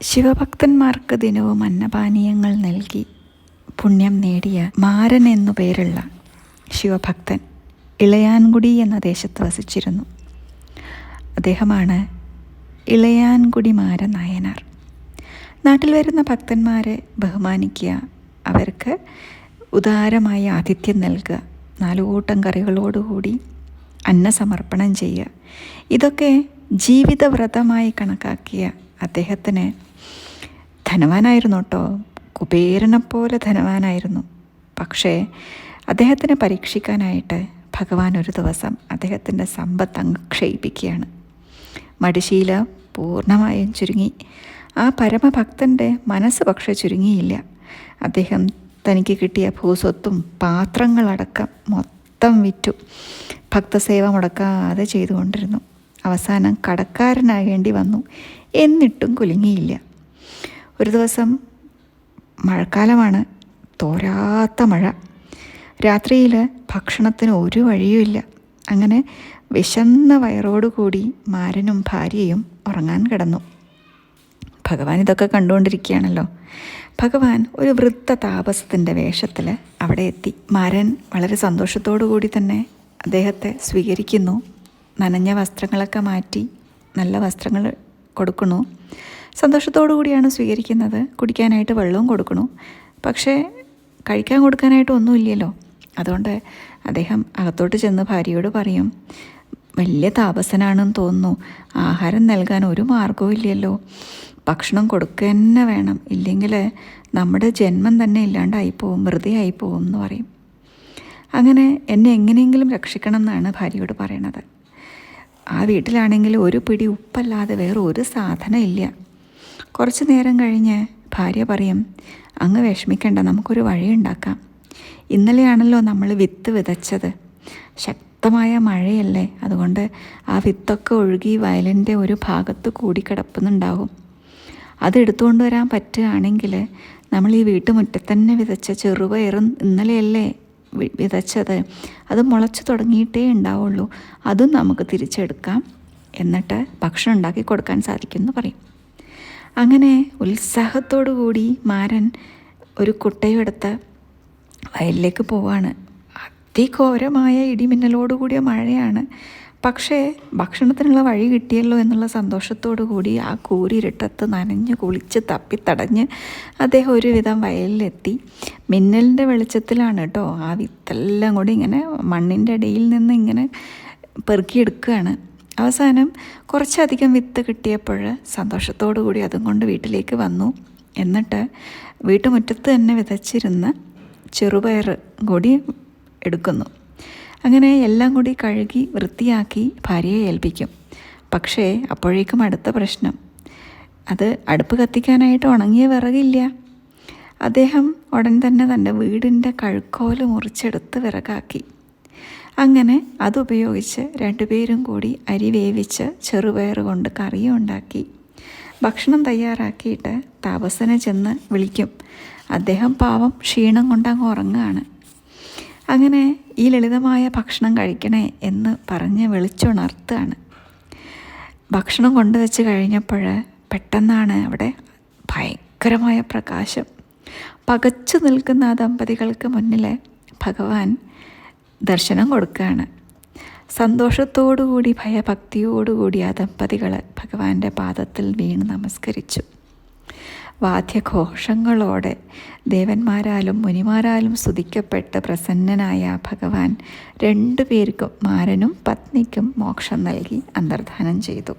ശിവഭക്തന്മാർക്ക് ദിനവും അന്നപാനീയങ്ങൾ നൽകി പുണ്യം നേടിയ മാരൻ എന്നു പേരുള്ള ശിവഭക്തൻ ഇളയാൻകുടി എന്ന ദേശത്ത് വസിച്ചിരുന്നു. അദ്ദേഹമാണ് ഇളയാൻകുടി മാര നായനാർ നാട്ടിൽ വരുന്ന ഭക്തന്മാരെ ബഹുമാനിക്കുക അവർക്ക് ഉദാരമായ ആതിഥ്യം നൽകുക നാലുകൂട്ടം കറികളോടുകൂടി അന്നസമർപ്പണം ചെയ്യുക ഇതൊക്കെ ജീവിതവ്രതമായി കണക്കാക്കിയ അദ്ദേഹത്തിന് ധനവാനായിരുന്നു കേട്ടോ. കുബേരനെ പോലെ ധനവാനായിരുന്നു. പക്ഷേ അദ്ദേഹത്തിനെ പരീക്ഷിക്കാനായിട്ട് ഭഗവാൻ ഒരു ദിവസം അദ്ദേഹത്തിന്റെ സമ്പത്ത് അങ്ങ് ക്ഷയിപ്പിക്കുകയാണ്. മടിശീല പൂർണമായും ചുരുങ്ങി. ആ പരമഭക്തന്റെ മനസ്സ് പക്ഷെ ചുരുങ്ങിയില്ല. അദ്ദേഹം തനിക്ക് കിട്ടിയ ഭൂസ്വത്തും പാത്രങ്ങളടക്കം മൊത്തം വിറ്റു. ഭക്തസേവ മുടക്കാതെ ചെയ്തുകൊണ്ടിരുന്നു. അവസാനം കടക്കാരനാകേണ്ടി വന്നു. എന്നിട്ടും കുലുങ്ങിയില്ല. ഒരു ദിവസം മഴക്കാലമാണ്. തോരാത്ത മഴ. രാത്രിയിൽ ഭക്ഷണത്തിന് ഒരു വഴിയുമില്ല അങ്ങനെ വിശന്ന വയറോടുകൂടി മാരനും ഭാര്യയും ഉറങ്ങാൻ കിടന്നു. ഭഗവാൻ ഇതൊക്കെ കണ്ടുകൊണ്ടിരിക്കുകയാണല്ലോ. ഭഗവാൻ ഒരു വൃദ്ധ താപസത്തിന്റെ വേഷത്തിൽ അവിടെ എത്തി. മാരൻ വളരെ കൂടി തന്നെ അദ്ദേഹത്തെ സ്വീകരിക്കുന്നു. നനഞ്ഞ വസ്ത്രങ്ങളൊക്കെ മാറ്റി നല്ല വസ്ത്രങ്ങൾ കൊടുക്കണു സന്തോഷത്തോടു കൂടിയാണ് സ്വീകരിക്കുന്നത്. കുടിക്കാനായിട്ട് വെള്ളവും കൊടുക്കണു. പക്ഷേ കഴിക്കാൻ കൊടുക്കാനായിട്ട് ഒന്നുമില്ലല്ലോ. അതുകൊണ്ട് അദ്ദേഹം അകത്തോട്ട് ചെന്ന് ഭാര്യയോട് പറയും വലിയ താപസനാണെന്ന് തോന്നുന്നു. ആഹാരം നൽകാൻ ഒരു മാർഗവും ഇല്ലല്ലോ. ഭക്ഷണം കൊടുക്കുക തന്നെ വേണം. ഇല്ലെങ്കിൽ നമ്മുടെ ജന്മം തന്നെ ഇല്ലാണ്ടായി പോവും വെറുതെ ആയി പോവും എന്ന് പറയും. അങ്ങനെ എന്നെ എങ്ങനെയെങ്കിലും രക്ഷിക്കണം എന്നാണ് ഭാര്യയോട് പറയണത്. ആ വീട്ടിലാണെങ്കിൽ ഒരു പിടി ഉപ്പല്ലാതെ വേറെ ഒരു സാധനം ഇല്ല. കുറച്ച് നേരം കഴിഞ്ഞ് ഭാര്യ പറയും അങ്ങ് വിഷമിക്കണ്ട നമുക്കൊരു വഴി ഉണ്ടാക്കാം. ഇന്നലെയാണല്ലോ നമ്മൾ വിത്ത് വിതച്ചത്. ശക്തമായ മഴയല്ലേ അതുകൊണ്ട് ആ വിത്തൊക്കെ ഒഴുകി വയലിന്റെ ഒരു ഭാഗത്ത് കൂടി കിടപ്പുന്നുണ്ടാവും അത് എടുത്തുകൊണ്ട് വരാൻ പറ്റുകയാണെങ്കിൽ നമ്മൾ ഈ വീട്ടുമുറ്റത്ത് തന്നെ വിതച്ച ചെറുപയറും ഇന്നലെയല്ലേ വിതച്ചത്? അത് മുളച്ചു തുടങ്ങിയിട്ടേ ഉണ്ടാവുള്ളൂ. അതും നമുക്ക് തിരിച്ചെടുക്കാം. എന്നിട്ട് ഭക്ഷണം ഉണ്ടാക്കി കൊടുക്കാൻ സാധിക്കുമെന്ന് പറയും. അങ്ങനെ ഉത്സാഹത്തോടു കൂടി മാരൻ ഒരു കുട്ടയെടുത്ത് വയലിലേക്ക് പോവാണ്. അതിഘോരമായ ഇടിമിന്നലോടുകൂടിയ മഴയാണ്. പക്ഷേ ഭക്ഷണത്തിനുള്ള വഴി കിട്ടിയല്ലോ എന്നുള്ള സന്തോഷത്തോടു കൂടി ആ കൂരിരുട്ടത്ത് നനഞ്ഞ് കുളിച്ച് തപ്പിത്തടഞ്ഞ് അദ്ദേഹം ഒരുവിധം വയലിലെത്തി. മിന്നലിന്റെ വെളിച്ചത്തിലാണ് കേട്ടോ ആ വിത്തെല്ലാം കൂടി ഇങ്ങനെ മണ്ണിന്റെ ഇടയിൽ നിന്ന് ഇങ്ങനെ പെറുക്കിയെടുക്കുകയാണ്. അവസാനം കുറച്ചധികം വിത്ത് കിട്ടിയപ്പോൾ സന്തോഷത്തോടു കൂടി അതും കൊണ്ട് വീട്ടിലേക്ക് വന്നു. എന്നിട്ട് വീട്ടുമുറ്റത്ത് തന്നെ വിതച്ചിരുന്ന ചെറുപയർ കൂടി എടുക്കുന്നു. അങ്ങനെ എല്ലാം കൂടി കഴുകി വൃത്തിയാക്കി ഭാര്യയെ ഏൽപ്പിക്കും. പക്ഷേ അപ്പോഴേക്കും അടുത്ത പ്രശ്നം. അത് അടുപ്പ് കത്തിക്കാനായിട്ട് ഉണങ്ങിയ വിറകില്ല. അദ്ദേഹം ഉടൻ തന്നെ തന്റെ വീടിന്റെ കഴുക്കോൽ മുറിച്ചെടുത്ത് വിറകാക്കി. അങ്ങനെ അതുപയോഗിച്ച് രണ്ടുപേരും കൂടി അരി വേവിച്ച് ചെറുപയർ കൊണ്ട് കറിയും ഉണ്ടാക്കി. ഭക്ഷണം തയ്യാറാക്കിയിട്ട് താപസനെ ചെന്ന് വിളിക്കും. അദ്ദേഹം പാവം ക്ഷീണം കൊണ്ടങ്ങ് ഉറങ്ങുകയാണ് അങ്ങനെ ഈ ലളിതമായ ഭക്ഷണം കഴിക്കണേ എന്ന് പറഞ്ഞ് വിളിച്ചുണർത്തുകയാണ്. ഭക്ഷണം കൊണ്ടുവച്ച് കഴിഞ്ഞപ്പോൾ പെട്ടെന്നാണ് അവിടെ ഭയങ്കരമായ പ്രകാശം. പകച്ചു നിൽക്കുന്ന ആ ദമ്പതികൾക്ക് മുന്നിൽ ഭഗവാൻ ദർശനം കൊടുക്കുകയാണ്. സന്തോഷത്തോടുകൂടി ഭയഭക്തിയോടുകൂടി ആ ദമ്പതികൾ ഭഗവാന്റെ പാദത്തിൽ വീണ് നമസ്കരിച്ചു. വാദ്യഘോഷങ്ങളോടെ ദേവന്മാരാലും മുനിമാരാലും സ്തുതിക്കപ്പെട്ട് പ്രസന്നനായ ഭഗവാൻ രണ്ടുപേർക്കും മാരനും പത്നിക്കും മോക്ഷം നൽകി അന്തർധാനം ചെയ്തു.